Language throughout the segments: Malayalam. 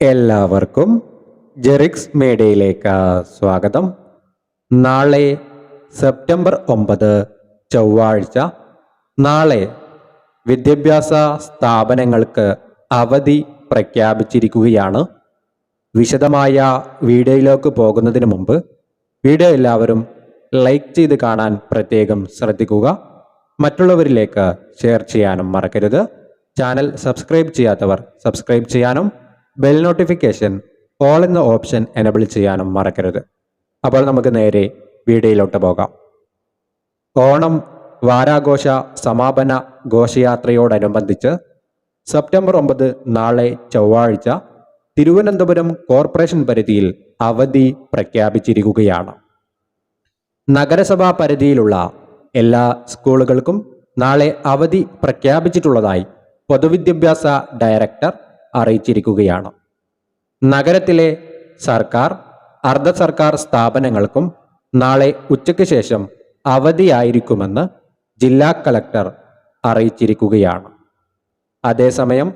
എല്ലാവർക്കും ജെറിക്സ് മേഡയിലേക്ക് സ്വാഗതം. നാളെ സെപ്റ്റംബർ ഒമ്പത് ചൊവ്വാഴ്ച. നാളെ വിദ്യാഭ്യാസ സ്ഥാപനങ്ങൾക്ക് അവധി പ്രഖ്യാപിച്ചിരിക്കുകയാണ്. വിശദമായ വീഡിയോയിലേക്ക് പോകുന്നതിന് മുമ്പ് വീഡിയോ എല്ലാവരും ലൈക്ക് ചെയ്ത് കാണാൻ പ്രത്യേകം ശ്രദ്ധിക്കുക. മറ്റുള്ളവരിലേക്ക് ഷെയർ ചെയ്യാനും മറക്കരുത്. ചാനൽ സബ്സ്ക്രൈബ് ചെയ്യാത്തവർ സബ്സ്ക്രൈബ് ചെയ്യാനും ബെൽ നോട്ടിഫിക്കേഷൻ ഓൾ എന്ന ഓപ്ഷൻ എനബിൾ ചെയ്യാനും മറക്കരുത്. അപ്പോൾ നമുക്ക് നേരെ വീഡിയോയിലോട്ട് പോകാം. ഓണം വാരാഘോഷ സമാപന ഘോഷയാത്രയോടനുബന്ധിച്ച് സെപ്റ്റംബർ ഒമ്പത് നാളെ ചൊവ്വാഴ്ച തിരുവനന്തപുരം കോർപ്പറേഷൻ പരിധിയിൽ അവധി പ്രഖ്യാപിച്ചിരിക്കുകയാണ്. നഗരസഭാ പരിധിയിലുള്ള എല്ലാ സ്കൂളുകൾക്കും നാളെ അവധി പ്രഖ്യാപിച്ചിട്ടുള്ളതായി പൊതുവിദ്യാഭ്യാസ ഡയറക്ടർ അറിയിച്ചിരിക്കുകയാണ്. നഗരത്തിലെ സർക്കാർ അർദ്ധ സർക്കാർ സ്ഥാപനങ്ങൾക്കും നാളെ ഉച്ചയ്ക്ക് ശേഷം അവധിയായിരിക്കുമെന്ന് ജില്ലാ കളക്ടർ അറിയിച്ചിരിക്കുകയാണ്. അതേസമയം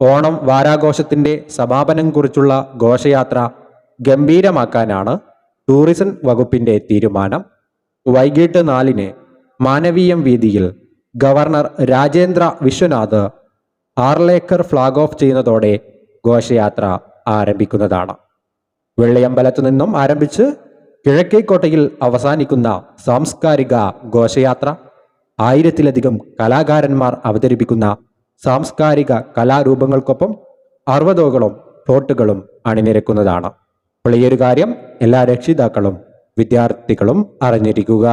ഓണം വാരാഘോഷത്തിന്റെ സമാപനം കുറിച്ചുള്ള ഘോഷയാത്ര ഗംഭീരമാക്കാനാണ് ടൂറിസം വകുപ്പിന്റെ തീരുമാനം. വൈകിട്ട് നാലിന് മാനവീയം വീതിയിൽ governor Rajendra Vishwanath Arlekar flag off ചെയ്യുന്നതോടെ ഘോഷയാത്ര ആരംഭിക്കുന്നതാണ്. വെള്ളിയമ്പലത്തു നിന്നും ആരംഭിച്ച് കിഴക്കേക്കോട്ടയിൽ അവസാനിക്കുന്ന സാംസ്കാരിക ഘോഷയാത്ര ആയിരത്തിലധികം കലാകാരന്മാർ അവതരിപ്പിക്കുന്ന സാംസ്കാരിക കലാരൂപങ്ങൾക്കൊപ്പം അറുപതോകളും ഫ്ലോട്ടുകളും അണിനിരക്കുന്നതാണ്. അപ്പോൾ കാര്യം എല്ലാ രക്ഷിതാക്കളും വിദ്യാർത്ഥികളും അറിഞ്ഞിരിക്കുക.